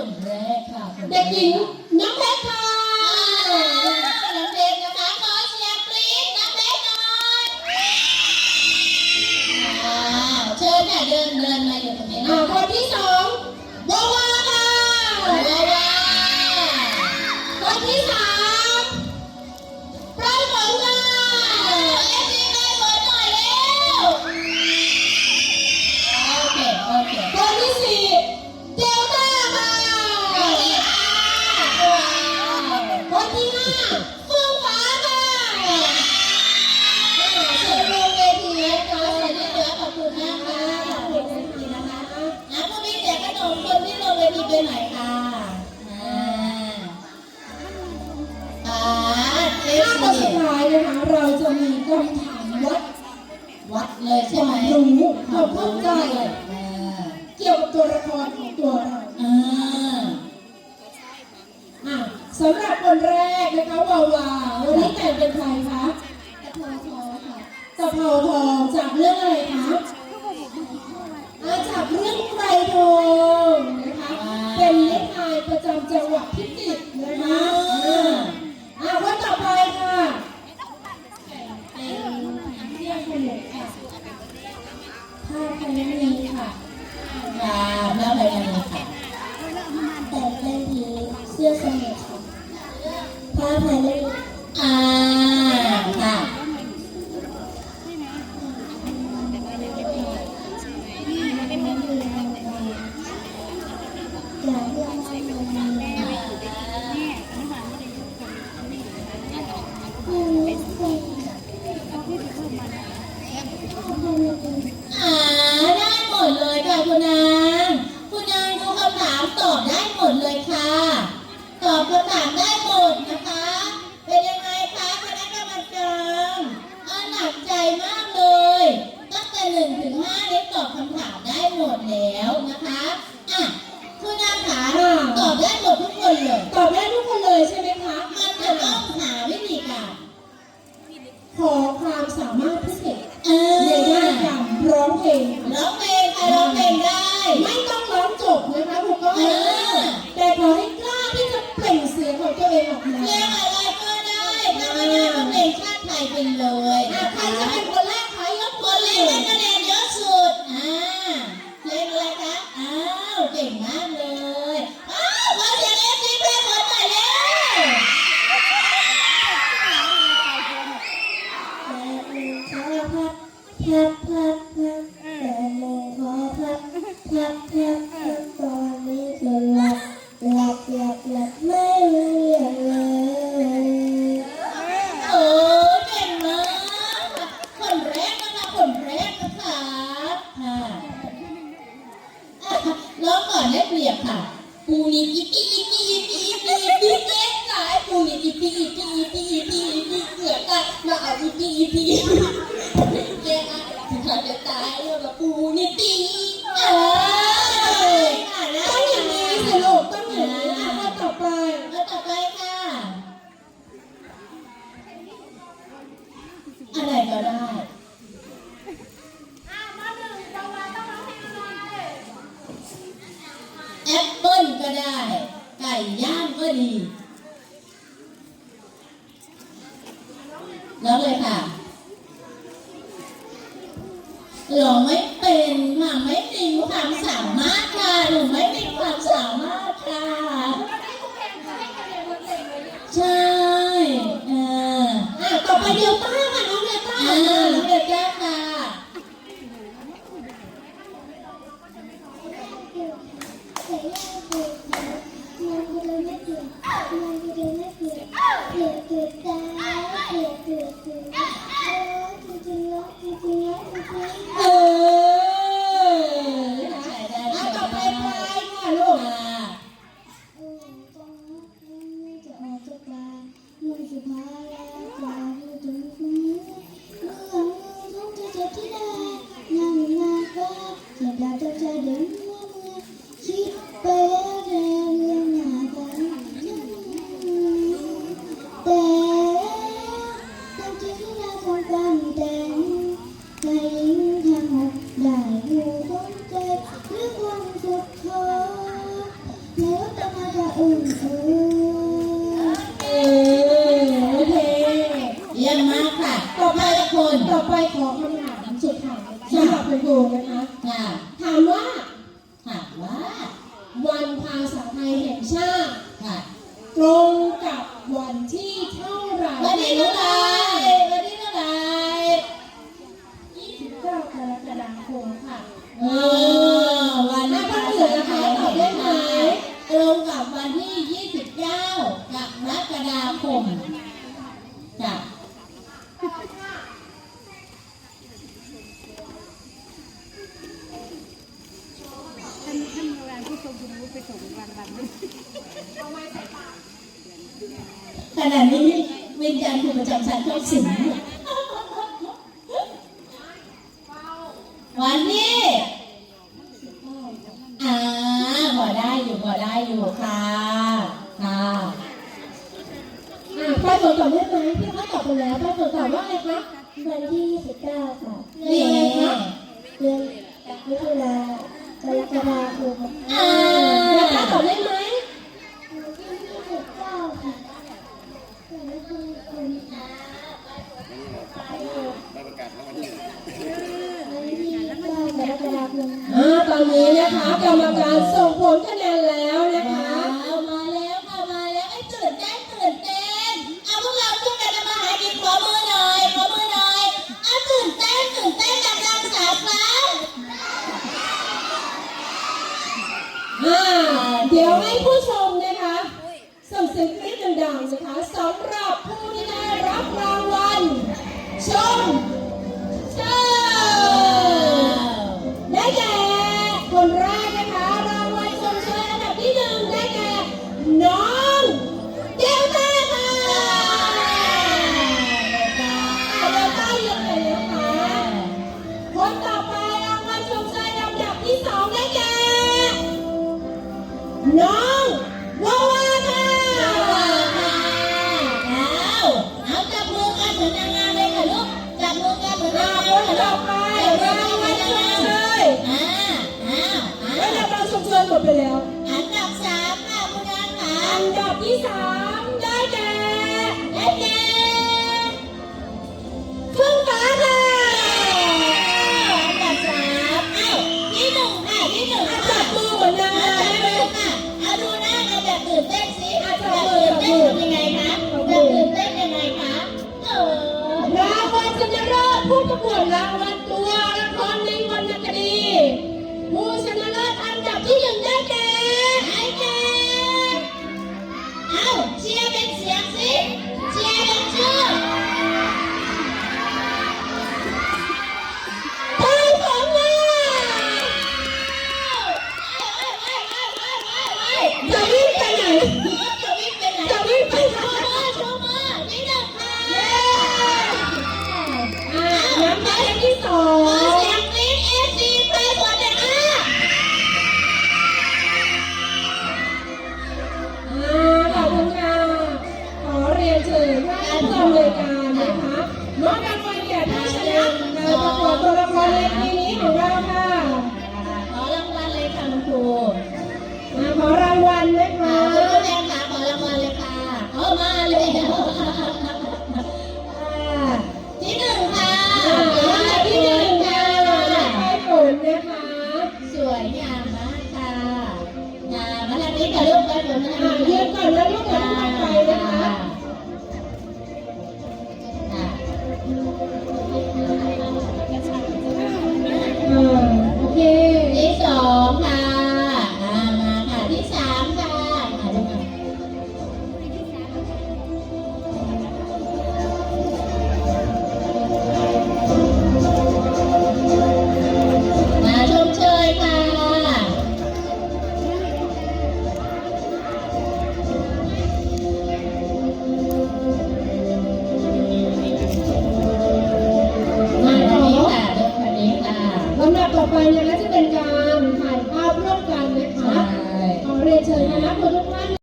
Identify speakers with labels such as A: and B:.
A: คนแรกค่ะคนแร
B: เด็กหญิง วั
A: ดเลยใช่ไหม
B: รู้ความเข้าใจ
A: อ่า
B: เกี่ยวกับตัวละครของตัวเรา
A: อ่า
B: อะสำหรับคนแรกนะคะวาวาวันนี้แต่งเป็นใครคะ
A: กระเพราทองค่ะ
B: ตะเภาทองจากเรื่องอะไรคะอ่าจากเรื่องไกรทองนะคะเป็นนิทานประจำจังหวัดพิจิตรนะคะอ่าอ่าคนต่อไปค่ะ เป็นเที่ยงขนมค่ะผ้าพันนี้ค่ะ
A: ค่ะแล้วอะไรกันเลยค่ะ
B: แต่เป็นผี เสื้อสมุทรค่ะผ้าพันนี้
A: อ่าค่ะ
B: อย่างเรื่อง
A: อ่าได้หมดเลยค่ะคุณนางคุณนางดูคำถามตอบได้หมดเลยค่ะ ตอบคำถามได้หมดนะคะ เป็นยังไงคะคณะกรรมการอ่าหนักใจมากเลย ตั้งแต่หนึ่งถึงห้าได้ตอบคำถามได้หมดแล้วนะคะอะคุณนางขาตอบได้หมดทุกคนเลย
B: ตอบได้ทุกคนเลยใช่ไหมคะ
A: มันจะต้องหาวิธีการ
B: ขอความสามารถพิเศษ
A: เอ
B: ใน
A: อ
B: ด้านการร้องเพ ลง
A: ร้องเพลงใครร้องเพลงได้
B: ไม่ต้องร้องจบนะคะคุณก้อ
A: เอยอ
B: แต่ขอให้กล้าที่จะเปล่งเสียงของตัวเองออกมา
A: เพลงอะไรก็ได้ถ้าไม่ได้ก็เพลงชาติไทยไปเลย
B: อะ
A: นะ
B: ใคร
A: คะ
B: จะเป็นคนแรกคะยก
A: ค
B: มือน
A: แร
B: เล
A: กได้
B: ย
A: คะแนนเยอะสุดอ่าเพลงอะไรคะอ้าวเก่งมากเลย
B: มา
A: เอาอีปีอีปีอีปีเจ๊อะถึงขาจะตายแล้วแบบปูนี่ปีเอออะแล้ว
B: ต้องอย่างนี้สิลูกต้องอย่างนี้อะข้อต่อไป
A: แล้วต่อไปค่ะ อะไรก็ได้แอปเปิ้ลก็ได้ ไก่ย่างก็ดี หนูไม่มีความสามารถ คะค่ะ
B: ถามว่า
A: ถามว่า
B: วันภาษาไทยแห่งชาติ
A: ค่ะ
B: ตรงกับวันที่เท่าไหร่
A: วันที่เท่าไหร่วันที่เท่าไหร่
B: 29กรกฎาคมค่ะ
A: เออวัน
B: ถ้าคนอื่นนะคะตอบได้ไหม
A: ตรงกับวันที่ 29กรกฎาคมจ้ะ
C: ท่านท่านโบราณผู้ทรงคุณวุฒิไปส่งวันวันหนึง
A: ขณะนี้วิญญาณครูประจำชั้นเข้าสิงวันที่อ่าพอได้อยู่พอได้อยู่ค่ะค่ะ
B: อะป้าฝนตอบได้ไหมพี่เขาตอบไปแล้วป้าฝนตอบว่าไงคะ
D: วันที่29ค่ะ
A: นี่
D: เดือนมิถุนากรกฎาคม
A: อ่า
B: แล้วป้าตอบได้ไหม
D: วันที่29ค่ะวัน ที่วันที่29กรกฎาคม
B: อ่าตอนนี้นะคะกรรมการส่งผลคะแนนแล้วนะคะ
A: ว้าวมาแล้วค่ะมาแล้วไอ้ตื่นเต้นตื่นเต้นเอาพวกเราช่วยกันทำมาหากินขอมือหน่อยขอมือหน่อยเอาตื่นเต้นตื่นเต้นดังๆสามครั้ง
B: อ่าเดี๋ยวให้ผู้ชมนะคะส่ง เสียงกรี๊ดดังๆนะคะสำหรับผู้ที่ได้รับรางวัลชมเชิญได้แก่คนแรกนะคะรางวัลชมเชิญอันดับที่หนึ่งได้แก่น้อง ไปแล้ว
A: อันดับสามค่ะคุณ
B: อาค่ะ
A: อันดับที่สา
B: ม ศอันดับที่หนึ่งได้แก่
A: ไอ้แกเอาเชียร์เป็นเสียงสิเชียร์เป็นชื่อ
B: ไทยของเราจะวิ่งไปไหน
A: จะ